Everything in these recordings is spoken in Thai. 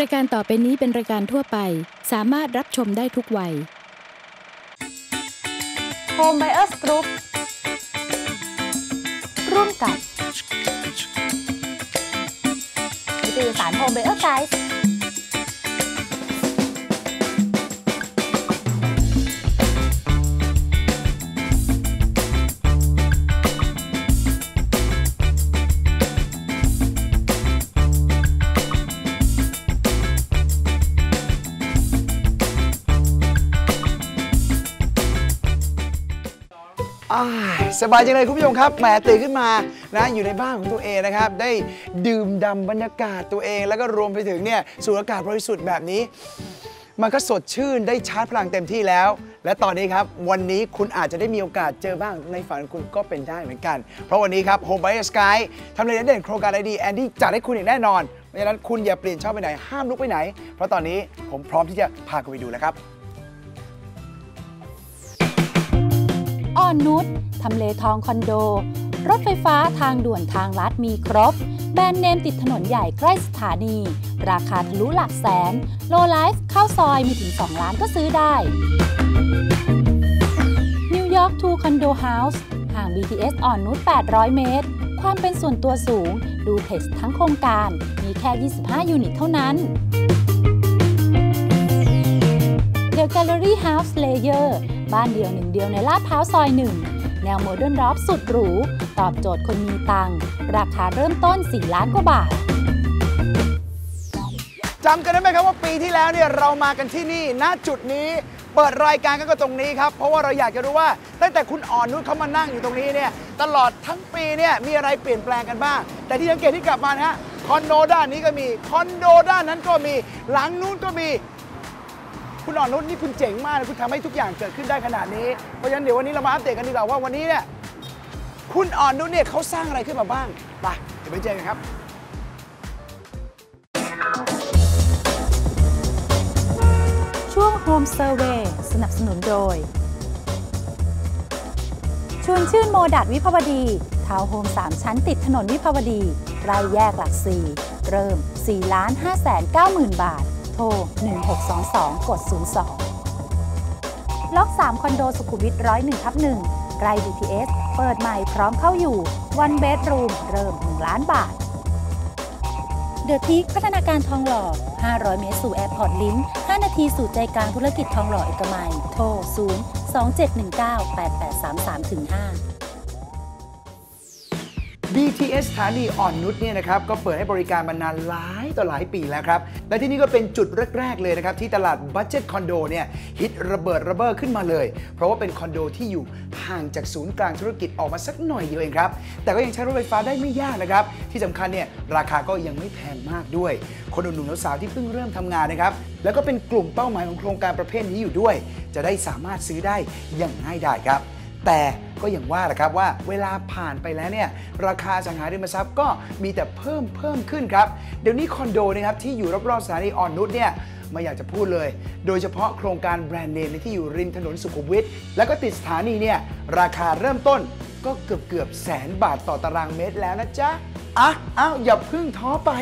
รายการต่อไปนี้เป็นรายการทั่วไป สามารถรับชมได้ทุกวัย Home Buyers Group ร่วมกับนิตยสาร Home Buyer Guide สบายจังเลยคุณผู้ชมครับแหมตื่นขึ้นมานะอยู่ในบ้านของตัวเองนะครับ ได้ดื่มด่ำบรรยากาศตัวเอง แล้วก็รวมไปถึงเนี่ยสูดอากาศบริสุทธิ์แบบนี้ มันก็สดชื่นได้ชาร์จพลังเต็มที่แล้ว และตอนนี้ครับ วันนี้คุณอาจจะได้มีโอกาสเจอบ้างในฝันคุณก็เป็นได้เหมือนกัน เพราะวันนี้ครับ Home by Sky ทำเลเด่นโครงการไอดีแอนดี้จัดให้คุณอย่างแน่นอนเพราะฉะนั้นคุณอย่าเปลี่ยนช่องไปไหนห้ามลุกไปไหน เพราะตอนนี้ผมพร้อมที่จะพาคุณไปดูแล้วครับ อ่อนนุชทำเลทองคอนโด รถไฟฟ้าทางด่วนทางลัดมีครบ แบรนด์เนมติดถนนใหญ่ใกล้สถานี ราคาทะลุหลักแสน โลไลฟ์เข้าซอยมีถึง 2 ล้านก็ซื้อได้นิวยอร์กทูคอนโดเฮาส์ห่าง BTS อ่อนนุช800 เมตร ความเป็นส่วนตัวสูง ดูเพจทั้งโครงการ มีแค่ 25 ยูนิตเท่านั้น The Gallery House Layer บ้านเดียวหนึ่งเดียวในลาดพร้าวซอยหนึ่งแนวโมเดิร์นรอฟสุดหรู ตอบโจทย์คนมีตังค์ราคาเริ่มต้น 4 ล้านกว่าบาทจำกันได้ไหมครับว่าปีที่แล้วเนี่ยเรามากันที่นี่ณจุดนี้เปิดรายการกันก็ตรงนี้ครับ เพราะว่าเราอยากจะรู้ว่าตั้งแต่คุณอ่อนนุชเขามานั่งอยู่ตรงนี้เนี่ยตลอดทั้งปีเนี่ยมีอะไรเปลี่ยนแปลงกันบ้าง แต่ที่สังเกตที่กลับมานะฮะคอนโดด้านนี้ก็มีคอนโดด้านนั้นก็มีหลังนู้นก็มี คุณอ่อนนุชนี่คุณเจ๋งมากเลยคุณทำให้ทุกอย่างเกิดขึ้นได้ขนาดนี้ เพราะฉะนั้นเดี๋ยววันนี้เรามาอัปเดตกันดีกว่าว่าวันนี้เนี่ยคุณอ่อนนุชเนี่ยเขาสร้างอะไรขึ้นมาบ้างไปเดี๋ยวไปเจอกันครับ ช่วง Home Survey สนับสนุนโดย ชวนชื่นโมดัดวิภาวดี ทาวน์โฮม 3 ชั้นติดถนนวิภาวดีใกล้แยกหลัก4เริ่ม 4 5 9 0 0 0 0 บาท ร 1622 กด 02 ล็อก 3 คอนโดสุขุมวิท101ทับ1ใกล้ BTS เปิดใหม่พร้อมเข้าอยู่ One Bedroom เริ่ม 1 ล้านบาท เดอะทีคพัฒนาการทองหล่อ 500 เมตรสู่แอร์พอร์ตลิงก์5นาทีสู่ใจกลางธุรกิจทองหล่อเอกมัย โทร 0 2719 8833ถึง5 BTS สถานีอ่อนนุชเนี่ยนะครับก็เปิดให้บริการมานานหลายต่อหลายปีแล้วครับ และที่นี่ก็เป็นจุดแรก ๆ เลยนะครับ ที่ตลาดบั d เจ็ตคอนโดเนี่ยฮิตระเบิดระเบ้อขึ้นมาเลย เพราะว่าเป็นคอนโดที่อยู่ห่างจากศูนย์กลางธุรกิจออกมาสักหน่อยเดียวเองครับ แต่ก็ยังใช้รถไฟฟ้าได้ไม่ยากนะครับ ที่สำคัญเนี่ยราคาก็ยังไม่แพงมากด้วย คนหนุ่มสาวที่เพิ่งเริ่มทำงานนะครับแล้วก็เป็นกลุ่มเป้าหมายของโครงการประเภทนี้อยู่ด้วย จะได้สามารถซื้อได้อย่างง่ายดายครับ แต่ก็อย่างว่าแหละครับว่าเวลาผ่านไปแล้วเนี่ยราคาสังหาริมทรัพย์ก็มีแต่เพิ่มเพิ่มขึ้นครับ เดี๋ยวนี้คอนโดนะครับที่อยู่รอบๆสถานีอ่อนนุชเนี่ยไม่อยากจะพูดเลย โดยเฉพาะโครงการแบรนด์เนมที่อยู่ริมถนนสุขุมวิทแล้วก็ติดสถานีเนี่ยราคาเริ่มต้นก็เกือบเกือบแสนบาทต่อตารางเมตรแล้วนะจ๊ะอะอ้าวอย่าเพึ่งท้อไป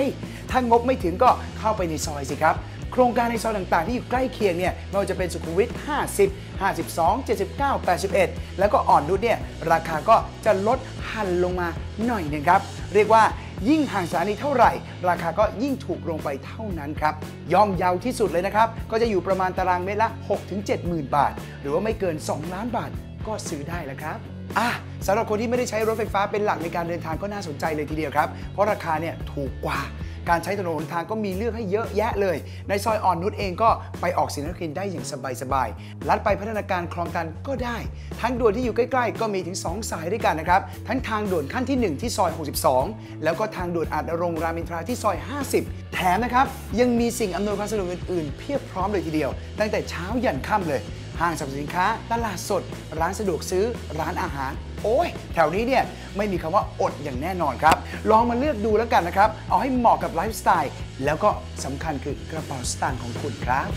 ถ้างบไม่ถึงก็เข้าไปในซอยสิครับ ครงการในซอยต่าง ๆ ที่อยู่ใกล้เคียงเนี่ยไม่ว่าจะเป็นสุขุมวิท 50 52 79 81 แล้วก็อ่อนนุชเนี่ยราคาก็จะลดหันลงมาหน่อยหนึงครับ เรียกว่ายิ่งห่างสถานีเท่าไหร่ ราคาก็ยิ่งถูกลงไปเท่านั้นครับย่อมเยาวที่สุดเลยนะครับ ก็จะอยู่ประมาณตารางเมตรละ 6-7หมื่นบาท หรือว่าไม่เกิน 2 ล้านบาทก็ซื้อได้แล้วครับอะสำหรับคนที่ไม่ได้ใช้รถไฟฟ้าเป็นหลักในการเดินทางก็น่าสนใจเลยทีเดียวครับ เพราะราคาเนี่ยถูกกว่า การใช้ถนนหนทางก็มีเลือกให้เยอะแยะเลย ในซอยอ่อนนุชเองก็ไปออกศรีนครินทร์ได้อย่างสบายๆลัดไปพัฒนาการคลองตันก็ได้ ทั้งด่วนที่อยู่ใกล้ๆ ก็มีถึง 2 สายด้วยกันนะครับ ทั้งทางด่วนขั้นที่ 1 ที่ซอย 62 แล้วก็ทางด่วนอาจนรงรามอินทราที่ซอย 50 แถมนะครับยังมีสิ่งอำนวยความสะดวกอื่นๆ เพียบพร้อมเลยทีเดียว ตั้งแต่เช้ายันค่ำเลย ห้างสรรพสินค้า ตลาดสด ร้านสะดวกซื้อ ร้านอาหาร โอ้ย แถวนี้เนี่ยไม่มีคำว่าอดอย่างแน่นอนครับ ลองมาเลือกดูแล้วกันนะครับ เอาให้เหมาะกับไลฟ์สไตล์ แล้วก็สำคัญคือกระเป๋าสตางค์ของคุณครับ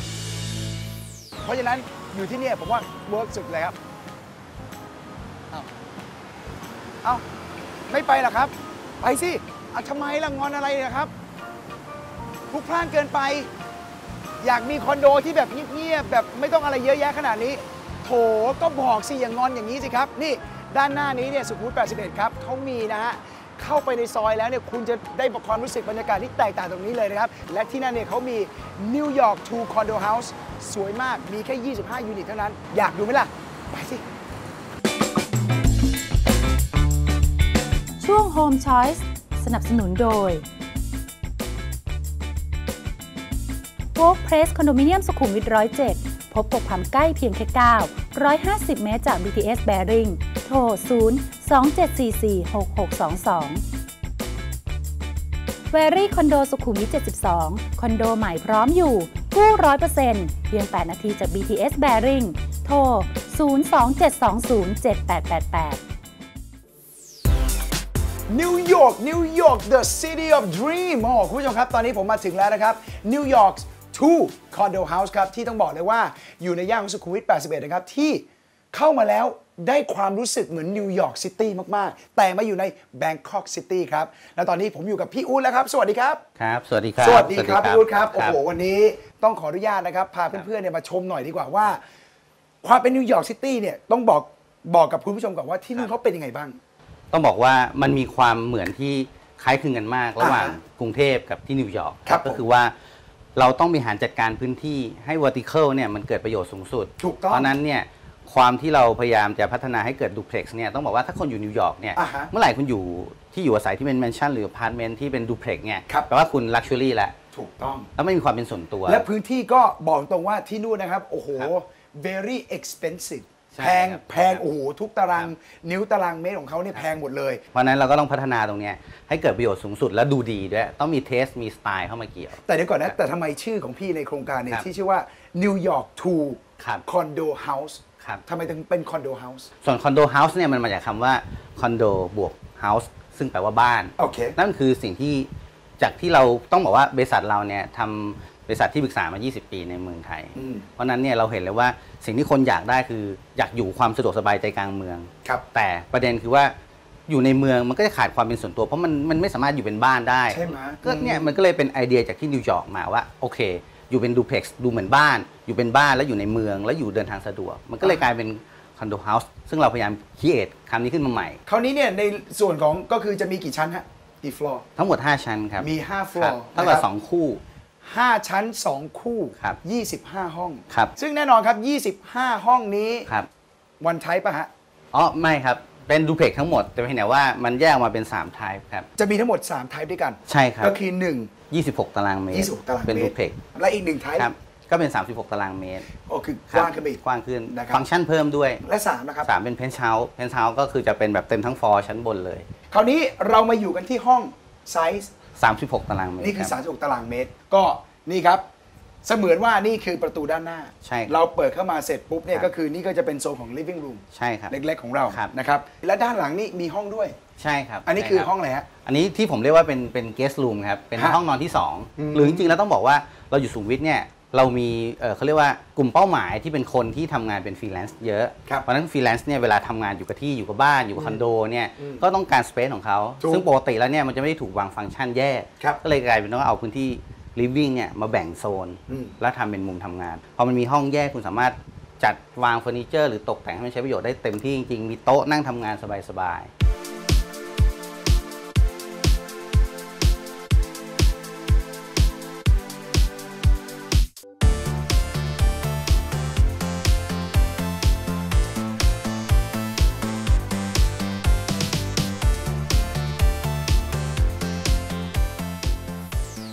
เพราะฉะนั้นอยู่ที่เนี่ยผมว่าเวิร์กสุดเลยครับ เอาเอาไม่ไปหรอครับ ไปสิเอาทำไมล่ะงอนอะไรนะครับพลุกพล่านเกินไป อยากมีคอนโดที่แบบเงียบๆแบบไม่ต้องอะไรเยอะแยะขนาดนี้ โถก็บอกสิอย่างงอนอย่างนี้สิครับ นี่ด้านหน้านี้เนี่ยสุขุมวิท81 ครับเขามีนะฮะเข้าไปในซอยแล้วเนี่ยคุณจะได้ความรู้สึกบรรยากาศที่แตกต่างตรงนี้เลยนะครับ และที่นั่นเนี่ยเขามีนิวยอร์กทูคอนโดเฮาส์สวยมากมีแค่ 25 ยูนิตเท่านั้น อยากดูไหมล่ะ ไปสิ ช่วง Home Choice สนับสนุนโดย Work Place คอนโดมิเนียมสุขุมวิท107พบกับความใกล้เพียงแค่9 150 เมตรจาก BTS Bearing โทร 0 2 7 4 4 6 6 2 2 v e r y คอนโดสุขุมวิท 72 คอนโดใหม่พร้อมอยู่ กู้100%เพียง 8 นาทีจาก BTS Bearing โทร 027207888 นิวยอร์ก นิวยอร์ก the city of dream โอ้คุณผู้ชมครับ ตอนนี้ผมมาถึงแล้วนะครับ นิวยอร์ก 2 condo house ครับ ที่ต้องบอกเลยว่าอยู่ในย่านของสุขุมวิท 81 นะครับ ที่เข้ามาแล้วได้ความรู้สึกเหมือนนิวยอร์กซิตี้มาก ๆ แต่มาอยู่ในแบงคอกซิตี้ครับ และตอนนี้ผมอยู่กับพี่อู๊ดแล้วครับ สวัสดีครับ ครับ สวัสดีครับ สวัสดีครับพี่อู๊ดครับ โอ้คโหรับวันนี้ต้องขออนุญาตนะครับ พาเพื่อนๆเนี่ยมาชมหน่อยดีกว่าว่า ความเป็นนิวยอร์กซิตี้เนี่ยต้องบอกบอกกับคุณผู้ชมก่อนว่าที่นู่นเขาเป็นยังไงบ้าง ต้องบอกว่ามันมีความเหมือนที่คล้ายคลึงกันมากระหว่างอ่าฮะกรุงเทพกับที่นิวยอร์กครับก็ผมคือว่า เราต้องบริหารจัดการพื้นที่ให้ vertical เนี่ยมันเกิดประโยชน์สูงสุด ถูกต้องเพราะฉะนั้นเนี่ยความที่เราพยายามจะพัฒนาให้เกิดดูเพล็กซ์เนี่ยต้องบอกว่าถ้าคนอยู่นิวยอร์กเนี่ยอ่าฮะเมื่อไหร่คุณอยู่ที่อยู่อาศัยที่เป็นแมนชั่นหรืออพาร์ตเมนต์ที่เป็นดูเพล็กซ์เนี่ยครับ แปลว่าคุณลักชัวรี่แล้วถูกต้อง แล้วไม่มีความเป็นส่วนตัว และพื้นที่ก็บอกตรงว่าที่นู่นนะครับ โอ้โหครับ very expensive ใช่ แพงครับแพงโอ้โหทุกตารางนิ้วตารางเมตรของเขาเนี่ยแพงหมดเลย เพราะฉะนั้นเราก็ต้องพัฒนาตรงเนี้ยให้เกิดประโยชน์สูงสุดและดูดีด้วย ต้องมีเทสมีสไตล์เข้ามาเกี่ยว แต่เดี๋ยวก่อนนะ แต่ทำไมชื่อของพี่ในโครงการเนี่ยครับที่ชื่อว่า New York to ครับ Condo House ครับทำไมถึงเป็นคอนโดเฮาส์ส่วนคอนโดเฮาส์เนี่ยมันมาจากคำว่าคอนโดบวกเฮาส์ซึ่งแปลว่าบ้านโอเคนั่นคือสิ่งที่จากที่เราต้องบอกว่าบริษัทเราเนี่ยทำบ ริษัทที่ปรึกษามา 20 ปีในเมืองไทยอืมเพราะฉะนั้นเนี่ยเราเห็นเลยว่าสิ่งที่คนอยากได้คืออยากอยู่ความสะดวกสบายใจกลางเมืองครับแต่ประเด็นคือว่าอยู่ในเมืองมันก็จะขาดความเป็นส่วนตัว เพราะมันมันไม่สามารถอยู่เป็นบ้านได้ใช่ไหมก็เนี่ยมันก็เลยเป็นไอเดียจากที่นิวยอร์กมาว่าโอเค อยู่เป็นดูเพล็กซ์ดูเหมือนบ้าน อยู่เป็นบ้านแล้วอยู่ในเมืองแล้วอยู่เดินทางสะดวก มันก็เลยกลายเป็นคอนโดเฮาส์ซึ่งเราพยายามคิดคำนี้ขึ้นมาใหม่ คราวนี้เนี่ยในส่วนของก็คือจะมีกี่ชั้นฮะกี่ฟลอร์ทั้งหมด 5 ชั้นครับ มี5ครับ floor เท่ากับนะครับสองคู่ 5 ชั้น 2 คู่ครับ 25 ห้อง ครับ ซึ่งแน่นอนครับ 25 ห้องนี้ครับ วันไทป์ปะฮะ อ๋อ ไม่ครับ เป็นดูเพล็กซ์ทั้งหมด แต่เพียงแต่ว่ามันแยกออกมาเป็น3 type ครับ จะมีทั้งหมด 3 ไทป์ด้วยกัน ใช่ครับ ก็คือ 1 26 ตารางเมตร26ตารางเป็นเมดูตรเพล็กซ์และอีก1ไทป์ครับ ก็เป็น 36 ตารางเมตรโอ้คือกครับว้างขึ้นไปอีกกว้างขึ้นนะครับฟังก์ชันเพิ่มด้วย และ3นะครับ3เป็นเพนท์เฮาส์ เพนท์เฮาส์ก็คือจะเป็นแบบเต็มทั้งฟอร์ชั้นบนเลย คราวนี้เรามาอยู่กันที่ห้องไซส์ 36 ตารางเมตรนี่คือ รับ 36 ตารางเมตร ก็นี่ครับ เสมือนว่านี่คือประตูด้านหน้า ใช่ครับเราเปิดเข้ามาเสร็จปุ๊บเนี่ยครับ ก็คือนี่ก็จะเป็นโซนของ living room ใช่ครับ เล็กๆของเราครับ นะครับ และด้านหลังนี่มีห้องด้วย ใช่ครับอันนี้คือใช่รับห้องอะไรฮะ อันนี้ที่ผมเรียกว่าเป็นเป็น guest room ครับ เป็นฮะห้องนอนที่อืม2หรือจริงๆแล้วต้องบอกว่าเราอยู่สุขุมวิทเนี่ย เรามีเอ่อเขาเรียกว่ากลุ่มเป้าหมายที่เป็นคนที่ทำงานเป็นฟรีแลนซ์เยอะครับเพราะฉะนั้นฟรีแลนซ์เนี่ยเวลาทำงานอยู่กับที่อยู่กับบ้านอยู่กับคอนโดเนี่ยอืมก็ต้องการสเปซของเขาถูกซึ่งปกติแล้วเนี่ยมันจะไม่ได้ถูกวางฟังก์ชันแยกครับก็เลยกลายเป็นว่าเอาพื้นที่ living เนี่ยมาแบ่งโซนอืมแล้วทำเป็นมุมทำงาน พอมันมีห้องแยกคุณสามารถจัดวางเฟอร์นิเจอร์หรือตกแต่งให้มันใช้ประโยชน์ได้เต็มที่จริงๆ มีโต๊ะนั่งทำงานสบายๆ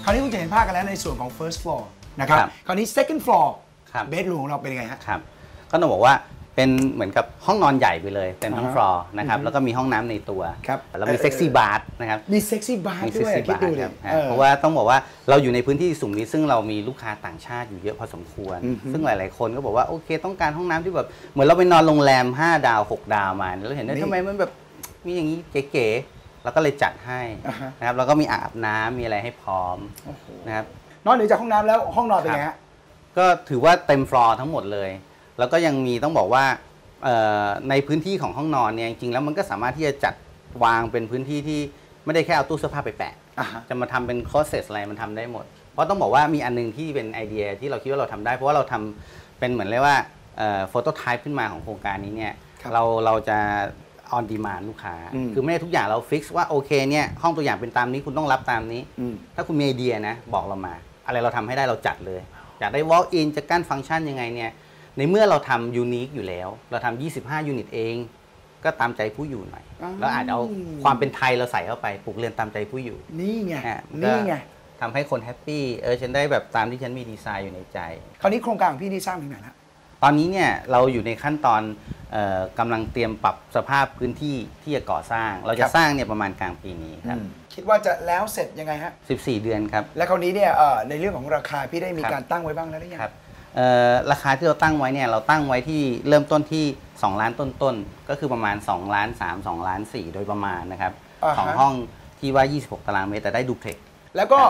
ราวนี้คุณจะเห็นภาพกันแล้วในส่วนของ first floor นะครับครับคราวนี้ second floor ครับ bedroom ของเราเป็นยังไงฮะ ครับ ก็ต้องบอกว่าเป็นเหมือนกับห้องนอนใหญ่ไปเลยเต็มทั้งอ่าฮะฟลอร์นะครับแล้วก็มีห้องน้ำในตัว ครับ แล้วมีเออเซ็กซี่บาร์นะครับมี sexy bar มีด้เซ็กวยซี่คิดบาร์ดูดิครับออ เพราะว่าต้องบอกว่าเราอยู่ในพื้นที่สูงนี้ซึ่งเรามีลูกค้าต่างชาติอยู่เยอะพอสมควร อือฮึ ซึ่งหลาย ๆ คนก็บอกว่าโอเค ต้องการห้องน้ำที่แบบเหมือนเราไปนอนโรงแรม 5 ดาว 6 ดาวมาแล้วเห็นว่านี่ทำไมมันแบบมีอย่างนี้เก๋ๆ เราก็เลยจัดให้อ่าฮะนะครับแล้วก็มีอาบน้ำมีอะไรให้พร้อมโอ้โหนะครับนอกเหนือจากห้องน้ำแล้วห้องนอนเป็นไงฮะก็ถือว่าเต็มฟลอร์ทั้งหมดเลย แล้วก็ยังมีต้องบอกว่าเอ่อในพื้นที่ของห้องนอนเนี่ยจริงๆแล้วมันก็สามารถที่จะจัดวางเป็นพื้นที่ที่ไม่ได้แค่เอาตู้เสื้อผ้าไปแปะอ่าฮะจะมาทำเป็นคอสเซสอะไรมันทำได้หมดราะต้องบอกว่ามีอันนึงที่เป็นไอเดียที่เราคิดว่าเราทำได้ เพราะว่าเราทำเป็นเหมือนเรียกว่าโฟโต้ไทป์ขึ้นมาของโครงการนี้เนี่ยครับเราเราจะ ออนดีมานลูกค้าอืมคือไม่ได้ทุกอย่างเราฟิกซ์ว่าโอเคเนี่ยห้องตัวอย่างเป็นตามนี้คุณต้องรับตามนี้อืมถ้าคุณมีไอเดียนะ บอกเรามา อะไรเราทำให้ได้เราจัดเลย อยากได้ walk in จะกั้นฟังก์ชันยังไงเนี่ยในเมื่อเราทำยูนิคอยู่แล้ว เราทำ25ยูนิตเอง ก็ตามใจผู้อยู่หน่อยอ้าวแล้วอาจจะเอาความเป็นไทยเราใส่เข้าไปปลูกเรียนตามใจผู้อยู่ นี่ไงอะมันก็นี่ไงทำให้คนแฮปปี้เออฉันได้แบบตามที่ฉันมีดีไซน์อยู่ในใจ คราวนี้โครงการของพี่นี่สร้างถึงไหนแล้วตอนนี้เนี่ยเราอยู่ในขั้นตอนเออ กำลังเตรียมปรับสภาพพื้นที่ที่จะก่อสร้าง เราคจะรับสร้างเนี่ยประมาณกลางปีนี้ครับคิดว่าจะแล้วเสร็จยังไงฮะ14 เดือนครับ และคราวนี้เนี่ยเอ่อในเรื่องของราคาพี่ได้มีครับการตั้งไว้บ้างแล้วหรือยังครับเอ่อราคาที่เราตั้งไว้เนี่ยเราตั้งไว้ที่เริ่มต้นที่ 2 ล้านต้นๆก็คือประมาณ 2 ล้าน 3 2 ล้าน 4 โดยประมาณนะครับอ่าฮะของห้องที่ว่า 26 ตารางเมตรแต่ได้ดูเพล็กซ์แล้วก็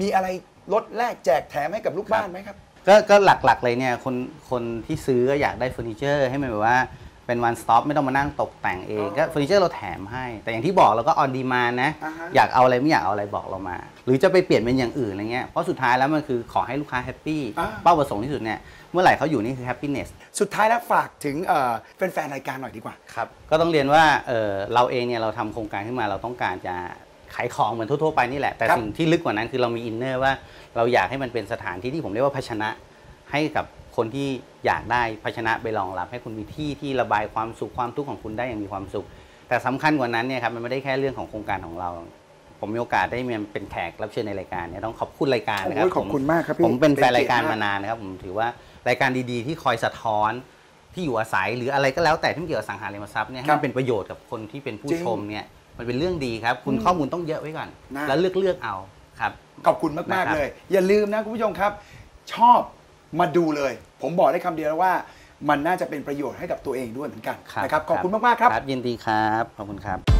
มีอะไรลดแลกแจกแถมให้กับลูกบ้านไหมครับ ก็ก็หลักๆเลยเนี่ยคนคนที่ซื้อก็อยากได้เฟอร์นิเจอร์ให้มันแบบว่าเป็นวันสต็อปไม่ต้องมานั่งตกแต่งเองอ๋อก็เฟอร์นิเจอร์เราแถมให้ แต่อย่างที่บอกเราก็ออนดีมานะ อ่าฮะ อยากเอาอะไรไม่อยากเอาอะไรบอกเรามา หรือจะไปเปลี่ยนเป็นอย่างอื่นอะไรเงี้ยเพราะสุดท้ายแล้วมันคือขอให้ลูกค้าแฮปปี้อ่า เป้าประสงค์ที่สุดเนี่ยเมื่อไหร่เขาอยู่นี่คือแฮปปี้เนส สุดท้ายแล้วฝากถึงเอ่อแฟนๆรายการหน่อยดีกว่า ครับก็ต้องเรียนว่าเอ่อเราเองเนี่ยเราทำโครงการขึ้นมาเราต้องการจะ ขายของเหมือนทั่วๆไปนี่แหละ แต่ครับสิ่งที่ลึกกว่านั้นคือเรามีอินเนอร์ว่าเราอยากให้มันเป็นสถานที่ที่ผมเรียกว่าภาชนะให้กับคนที่อยากได้ภาชนะไปรองรับ ให้คุณมีที่ที่ระบายความสุขความทุกข์ของคุณได้อย่างมีความสุข แต่สำคัญกว่านั้นเนี่ยครับมันไม่ได้แค่เรื่องของโครงการของเรา ผมมีโอกาสได้มาเป็นแขกรับเชิญในรายการเนี่ยต้องขอบคุณรายการนะครัโอ้ยขอบคุณมากครับพี่ผมเป็นแฟนเป็นเกียรติรายการมากมานานนะครับผมถือว่ารายการดีๆ ที่คอยสะท้อนที่อยู่อาศัยหรืออะไรก็แล้วแต่ที่มันเกี่ยวกับสังหาริมทรัพย์เนี่ยให้ครัมับนเป็นประโยชน์กับคนที่เป็นผู้จริงชมเนี่ย มันเป็นเรื่องดีครับ คุณข้อมูลต้องเยอะไว้ก่อน นะ แล้วเลือกเลือกเอาครับ ขอบคุณมาก นะครัๆบเลย อย่าลืมนะคุณผู้ชมครับ ชอบมาดูเลย ผมบอกได้คำเดียวแล้วว่ามันน่าจะเป็นประโยชน์ให้กับตัวเองด้วยเหมือนกันนะครับขอบคุณมาก ๆ ครับ ยินดีครับ ขอบคุณครับ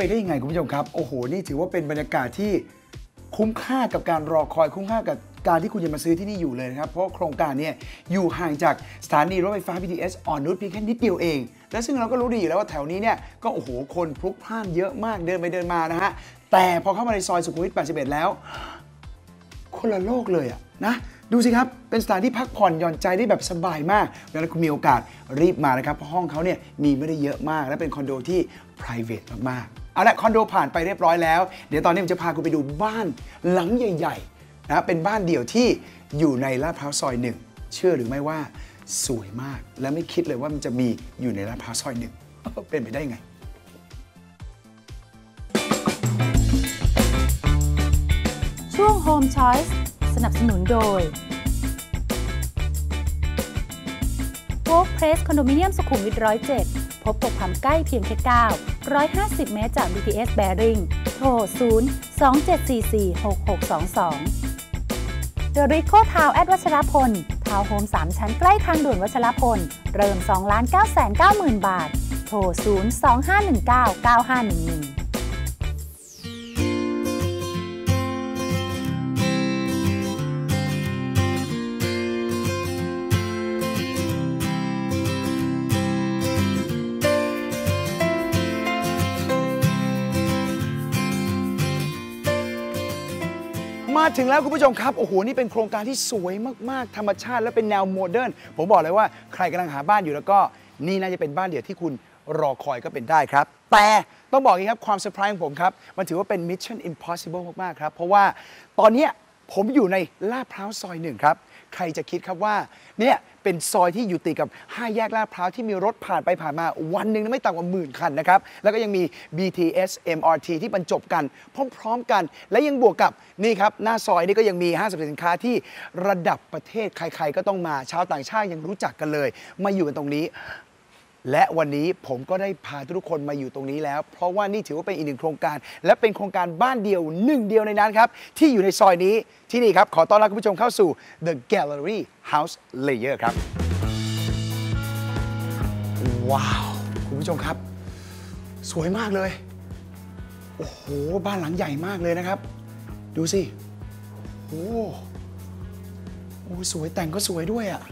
ไปได้ยังไงคุณผู้ชมครับ โอ้โห นี่ถือว่าเป็นบรรยากาศที่คุ้มค่ากับการรอคอยคุ้มค่ากับการที่คุณจะมาซื้อที่นี่อยู่เลยนะครับ เพราะโครงการเนี่ยอยู่ห่างจากสถานีรถไฟฟ้า BTS อ่อนนุชเพียงแค่นิดเดียวเอง และซึ่งเราก็รู้ดีอยู่แล้วว่าแถวนี้เนี่ยก็โอ้โหคนพลุกพล่านเยอะมากเดินไปเดินมานะฮะ แต่พอเข้ามาในซอยสุขุมวิท 81 แล้ว คนละโลกเลยอะนะดูสิครับ เป็นสถานที่พักผ่อนหย่อนใจได้แบบสบายมากดังนั้นคุณมีโอกาสรีบมานะครับ เพราะห้องเขาเนี่ยมีไม่ได้เยอะมาก และเป็นคอนโดที่ private มากๆ เอาละคอนโดผ่านไปเรียบร้อยแล้ว เดี๋ยวตอนนี้ผมจะพาคุณไปดูบ้านหลังใหญ่ๆนะเป็นบ้านเดี่ยวที่อยู่ในลาดพร้าวซอยหนึ่งเชื่อหรือไม่ว่าสวยมาก และไม่คิดเลยว่ามันจะมีอยู่ในลาดพร้าวซอยหนึ่งเป็นไปได้ไงช่วง Home Choice สนับสนุนโดย Workplace คอนโดมิเนียมสุขุมวิท107พบกับความใกล้เพียงแค่9 150 เมตรจาก BTS Bearing โทร 0 2744 6622 The Rico Town แอดวัชรพล ทาวน์โฮม 3 ชั้นใกล้ทางด่วนวัชรพล เริ่ม 2 9 9 0 0 0 0 บาท โทร 025199511 มาถึงแล้วคุณผู้ชมครับ โอ้โห นี่เป็นโครงการที่สวยมาก ๆ ธรรมชาติและเป็นแนวโมเดิร์น ผมบอกเลยว่าใครกำลังหาบ้านอยู่แล้วก็นี่น่าจะเป็นบ้านเดี่ยวที่คุณรอคอยก็เป็นได้ครับ แต่ต้องบอกอย่างนี้ครับ ความเซอร์ไพรส์ของผมครับ มันถือว่าเป็นมิชชั่นอิมพอสิเบิลมาก ๆ ครับ เพราะว่าตอนนี้ผมอยู่ในลาดพร้าวซอยหนึ่งครับ ใครจะคิดครับว่าเนี่ย เป็นซอยที่อยู่ติดกับ 5 แยกลาดพร้าวที่มีรถผ่านไปผ่านมาวันหนึ่งไม่ต่ำกว่าหมื่นคันนะครับ แล้วก็ยังมี BTS MRT ที่บรรจบกันพร้อมๆกัน และยังบวกกับนี่ครับ หน้าซอยนี่ก็ยังมีห้างสรรพสินค้าที่ระดับประเทศใครๆก็ต้องมาชาวต่างชาติยังรู้จักกันเลย มาอยู่กันตรงนี้ และวันนี้ผมก็ได้พาทุกคนมาอยู่ตรงนี้แล้ว เพราะว่านี่ถือว่าเป็นอีกหนึ่งโครงการ และเป็นโครงการบ้านเดียวหนึ่งเดียวในนั้นครับ ที่อยู่ในซอยนี้ที่นี่ครับ ขอต้อนรับคุณผู้ชมเข้าสู่ The Gallery House Layer ครับ ว้าว คุณผู้ชมครับ สวยมากเลย โอ้โห บ้านหลังใหญ่มากเลยนะครับ ดูสิโอ้โอ้สวยแต่งก็สวยด้วยอะ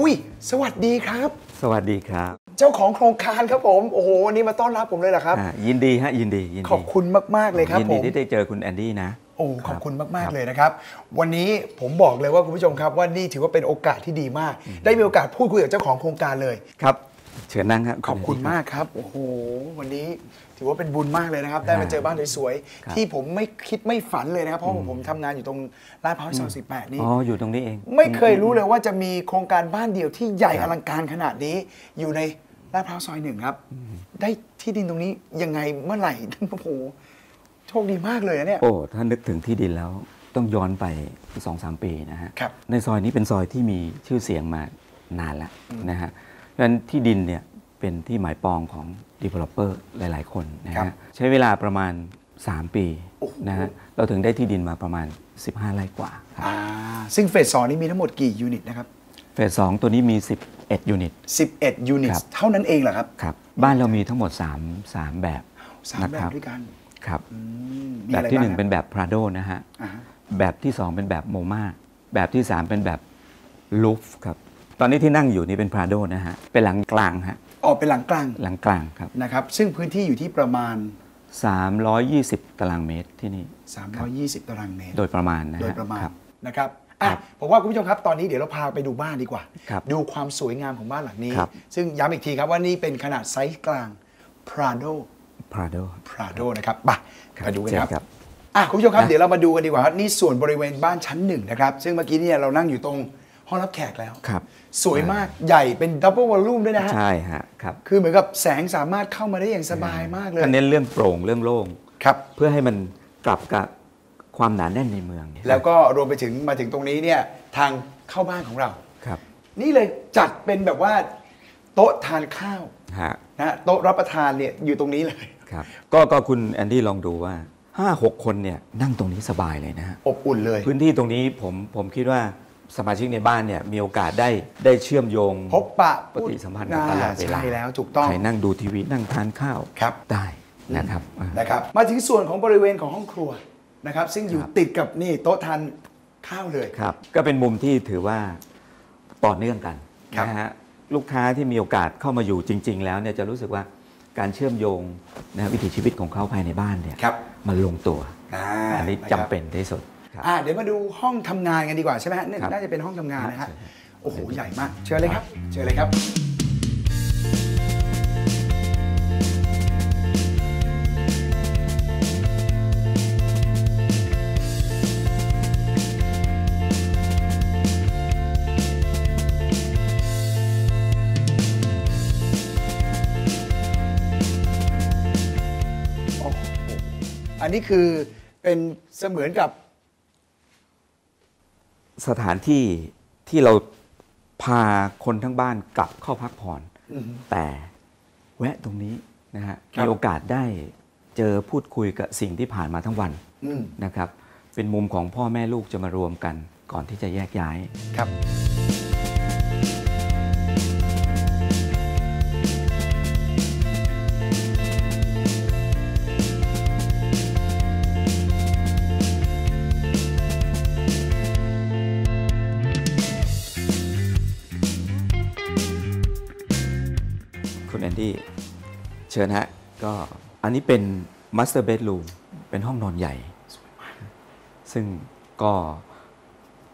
อุ้ยสวัสดีครับ สวัสดีครับ เจ้าของโครงการครับผม โอ้โหวันนี้มาต้อนรับผมเลยเหรอครับอ่ายินดีฮะยินดียินดี ขอบคุณมาก ๆ เลยครับยินผดีมที่ได้เจอคุณแอนดี้นะ โอ้ ขอบคุณมากครับๆเลยนะครับ วันนี้ผมบอกเลยว่าคุณผู้ชมครับว่านี่ถือว่าเป็นโอกาสที่ดีมาก ได้มีโอกาสพูดคุยกับเจ้าของโครงการเลย ครับ เชิญนั่งครับขอบคุณแนดี้มากครับ โอ้โห วันนี้ถือว่าเป็นบุญมากเลยนะครับ ได้มาเจอบ้านสวยครับๆที่ผมไม่คิดไม่ฝันเลยนะครับ เพราะว่าผมทำงานอยู่ตรงลาดพร้าวซอย18นี่ อ๋อ อยู่ตรงนี้เอง ไม่เคยรู้เลยว่าจะมีโครงการบ้านเดียวที่ใหญ่อลังการขนาดนี้ อยู่ในลาดพร้าวซอยหนึ่งครับ ได้ที่ดินตรงนี้ยังไงเมื่อไหร่โอ้โห โชคดีมากเลยนะเนี่ย โอ้ ถ้านึกถึงที่ดินแล้วต้องย้อนไปสองสามปีนะฮะครับในซอยนี้เป็นซอยที่มีชื่อเสียงมานานแล้วนะฮะ ดังนั้นที่ดินเนี่ยเป็นที่หมายปองของ developer หลาย ๆ คนนะครัฮะบใช้เวลาประมาณ 3 ปีโอ้โหนะฮะเราถึงได้ที่ดินมาประมาณ 15 ไร่กว่าครับอ่าซึ่งเฟสสองนี้มีทั้งหมดกี่ยูนิตนะครับเฟสสองตัวนี้มี 11 ยูนิต 11 ยูนิตครับเท่านั้นเองเหรอครับครับ บ้านเรามีทั้งหมด 3 3 แบบสามนะแบครับบด้วยกันครับอืมมีแบอะบไรที่บ้าง1เป็นแบบ Prado นะฮะอ่าฮะแบบที่ 2 เป็นแบบโมมาแบบที่ 3 เป็นแบบลูฟครับ ตอนนี้ที่นั่งอยู่นี่เป็น Prado นะฮะ เป็นหลังกลางฮะ ออกเป็นหลังกลางหลังกลางครับ นะครับ ซึ่งพื้นที่อยู่ที่ประมาณ 320 ตารางเมตรที่นี่ 320 ตารางเมตร โดยประมาณนะฮะโดยประมาณครับ นะครับอะครับผมว่าคุณผู้ชมครับตอนนี้เดี๋ยวเราพาไปดูบ้านดีกว่า ครับดูความสวยงามของบ้านหลังนี้ ครับ ซึ่งย้ำอีกทีครับว่านี่เป็นขนาดไซส์กลาง Prado Prado Prado นะครับไปไปดูกันเชิญครับครับ อะคุณผู้ชมครับนะเดี๋ยวเรามาดูกันดีกว่าครับนี่ส่วนบริเวณบ้านชั้นหนึ่งนะครับ ซึ่งเมื่อกี้เนี่ยเรานั่งอยู่ตรง ห้องรับแขกแล้วครับ สวยมากใหญ่เป็นดับเบิลวอลลุ่มด้วยนะฮะใช่ฮะครับคือเหมือนกับแสงสามารถเข้ามาได้อย่างสบายมากเลยอันเน้นเรื่องโปร่งเรื่องโล่งครับเพื่อให้มันกลับกับความหนาแน่นในเมือง แล้วก็รวมไปถึงมาถึงตรงนี้เนี่ยทางเข้าบ้านของเราครับ นี่เลยจัดเป็นแบบว่าโต๊ะทานข้าวฮะนะฮะโต๊ะรับประทานเนี่ยอยู่ตรงนี้เลยครับก็ก็คุณแอนดี้ลองดูว่า 5 6 คนเนี่ยนั่งตรงนี้สบายเลยนะฮะอบอุ่นเลย พื้นที่ตรงนี้ผมผมคิดว่า สมาชิกในบ้านเนี่ยมีโอกาสได้ได้เชื่อมโยงพบปะปฏิสัมพันธ์กันตลอดเวลาใช่แล้วถูกต้องใครนั่งดูทีวีนั่งทานข้าวครับได้นะครับอ่านะครับมาถึงส่วนของบริเวณของห้องครัวนะครับ ซึ่งอยู่ครับติดกับนี่โต๊ะทานข้าวเลยครับ ก็เป็นมุมที่ถือว่าต่อเนื่องกันครับนะฮะลูกค้าที่มีโอกาสเข้ามาอยู่จริง ๆ แล้วเนี่ยจะรู้สึกว่าการเชื่อมโยงนะฮะวิถีชีวิตของเขาภายในบ้านเนี่ยครับมันลงตัวอ่าอันนี้ะครับจำเป็นที่สุดครับอ่า เดี๋ยวมาดูห้องทำงานกันดีกว่าใช่ไหมฮะนี่ครับน่าจะเป็นห้องทำงานนะครัฮะบโอ้โหใหญ่มาก เชิญเลยครับ เชิญเลยครับโอ้โหอันนี้คือเป็นเสมือนกับ สถานที่ที่เราพาคนทั้งบ้านกลับเข้าพักผ่อนแต่แวะตรงนี้นะฮะครับมีโอกาสได้เจอพูดคุยกับสิ่งที่ผ่านมาทั้งวันอืมนะครับ เป็นมุมของพ่อแม่ลูกจะมารวมกันก่อนที่จะแยกย้ายครับ คุณแอนดี้เชิญฮะ ก็อันนี้เป็น Master Bedroom เป็นห้องนอนใหญ่ ซึ่งก็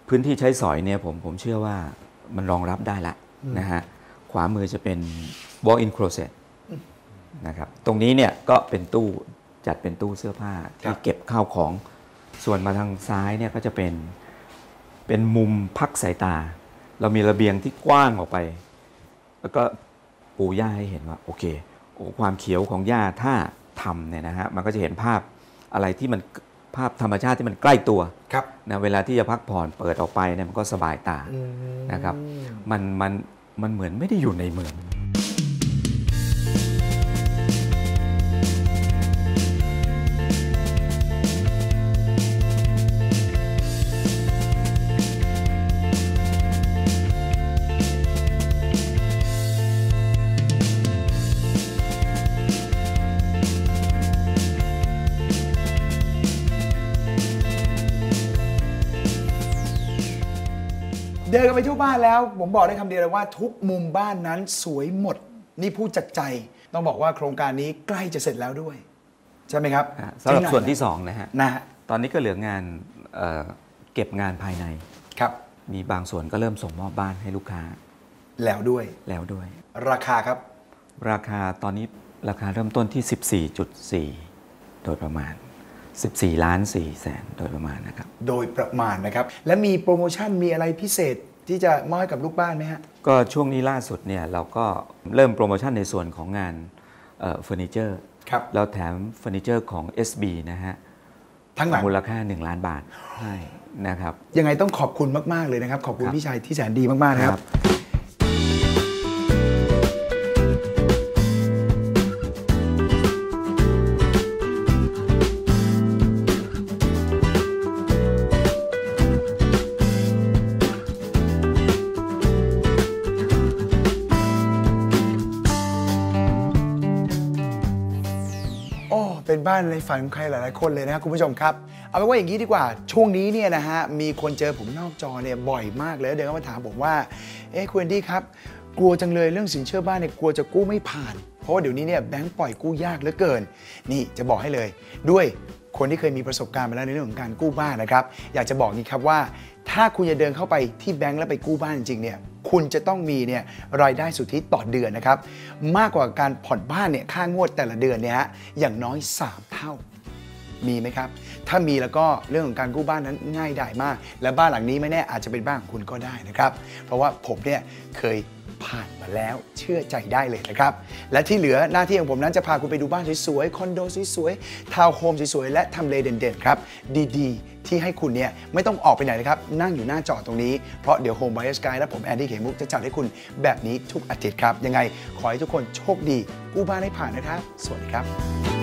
พื้นที่ใช้สอยเนี่ยผมผมเชื่อว่ามันรองรับได้ละนะฮะ ขวามือจะเป็น walk-in closet นะครับ ตรงนี้เนี่ยก็เป็นตู้จัดเป็นตู้เสื้อผ้าที่เก็บข้าวของ ส่วนมาทางซ้ายเนี่ยก็จะเป็นเป็นมุมพักสายตา เรามีระเบียงที่กว้างออกไป แล้วก็ ปูหญ้าให้เห็นว่าโอเคโอ้ความเขียวของหญ้าถ้าทำเนี่ยนะฮะมันก็จะเห็นภาพอะไรที่มันภาพธรรมชาติที่มันใกล้ตัวครับนะเวลาที่จะพักผ่อนเปิดออกไปเนี่ยมันก็สบายตานะครับมันมันมันเหมือนไม่ได้อยู่ในเมือง บ้านแล้ว ผมบอกได้คำเดียวเลยว่าทุกมุมบ้านนั้นสวยหมด นี่พูดจากใจ ต้องบอกว่าโครงการนี้ใกล้จะเสร็จแล้วด้วย ใช่ไหมครับอะสำหรับถึงไส่วนที่2นะฮะ นะฮะตอนนี้ก็เหลืองานเอ่อเก็บงานภายใน ครับ มีบางส่วนก็เริ่มส่งมอบบ้านให้ลูกค้าแล้วด้วย แล้วด้วย ราคาครับ ราคาตอนนี้ราคาเริ่มต้นที่ 14.4 โดยประมาณ 14 ล้าน4แสนโดยประมาณนะครับ โดยประมาณนะครับ และมีโปรโมชั่นมีอะไรพิเศษ ที่จะมอบให้กับลูกบ้านไหมฮะ ก็ช่วงนี้ล่าสุดเนี่ยเราก็เริ่มโปรโมชั่นในส่วนของงานเอ่อเฟอร์นิเจอร์ครับเราแถมเฟอร์นิเจอร์ของ SB นะฮะทั้งหลังมูลค่า 1 ล้านบาทให้นะครับยังไงต้องขอบคุณมาก ๆ เลยนะครับ ขอบคุณครับพี่ชายที่แสนดีมาก ๆ นะครับ บ้านในฝันของใครหลาย ๆ คนเลยนะครับคุณผู้ชมครับ เอาเป็นว่าอย่างนี้ดีกว่า ช่วงนี้เนี่ยนะฮะมีคนเจอผมนอกจอเนี่ยบ่อยมากเลยเดินเข้ามาถามผมว่าเอ๊ะคุณแอนดี้ครับ กลัวจังเลยเรื่องสินเชื่อบ้านเนี่ยกลัวจะกู้ไม่ผ่าน เพราะว่าเดี๋ยวนี้เนี่ยแบงก์ปล่อยกู้ยากเหลือเกิน นี่จะบอกให้เลย ด้วยคนที่เคยมีประสบการณ์มาแล้วในเรื่องของการกู้บ้านนะครับอยากจะบอกนี้ครับว่า ถ้าคุณจะเดินเข้าไปที่แบงก์แล้วไปกู้บ้านจริงๆเนี่ย คุณจะต้องมีเนี่ยรายได้สุทธิต่อเดือนนะครับ มากกว่าการผ่อนบ้านเนี่ยค่างวดแต่ละเดือนเนี่ยฮะอย่างน้อย 3 เท่ามีไหมครับ ถ้ามีแล้วก็เรื่องของการกู้บ้านนั้นง่ายดายมาก และบ้านหลังนี้ไม่แน่อาจจะเป็นบ้านของคุณก็ได้นะครับ เพราะว่าผมเนี่ยเคยผ่านมาแล้วเชื่อใจได้เลยนะครับ และที่เหลือหน้าที่ของผมนั้นจะพาคุณไปดูบ้านสวยๆ คอนโดสวยๆ ทาวน์โฮมสวยๆ และทำเลเด่นๆ ครับ ดีๆ ที่ให้คุณเนี่ยไม่ต้องออกไปไหนเลยครับ นั่งอยู่หน้าจอตรงนี้ เพราะเดี๋ยวโฮมไบเอสกายและผมแอนดี้เขมุกจะจัดให้คุณแบบนี้ทุกอาทิตย์ครับ ยังไงขอให้ทุกคนโชคดีกู้บ้านให้ผ่านนะครับ สวัสดีครับ